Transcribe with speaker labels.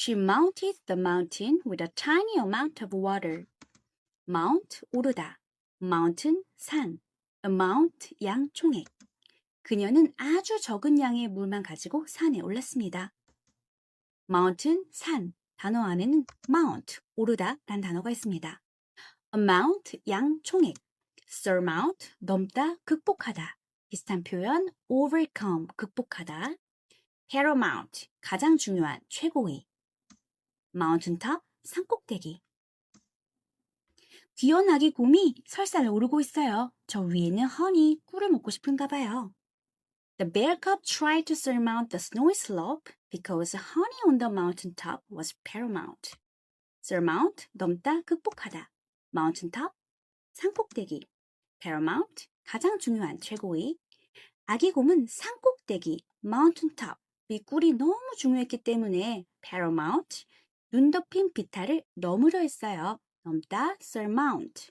Speaker 1: She mounted the mountain with a tiny amount of water. Mount 오르다. Mountain 산. Amount 양 총액. 그녀는 아주 적은 양의 물만 가지고 산에 올랐습니다. Mountain 산. 단어 안에는 mount 오르다 란 단어가 있습니다. Amount 양 총액. Surmount 넘다 극복하다. 비슷한 표현 overcome 극복하다. Paramount 가장 중요한 최고의. Mountaintop 산꼭대기. 귀여운 아기 곰이 설산을 오르고 있어요. 저 위에는 허니 꿀을 먹고 싶은가 봐요. The bear cub tried to surmount the snowy slope because honey on the mountain top was paramount. Surmount 넘다 극복하다. Mountain top 산꼭대기. Paramount 가장 중요한 최고의. 아기 곰은 산꼭대기 mountain top 이 꿀이 너무 중요했기 때문에 paramount 눈 덮인 비탈을 넘으려 했어요. 넘다 surmount.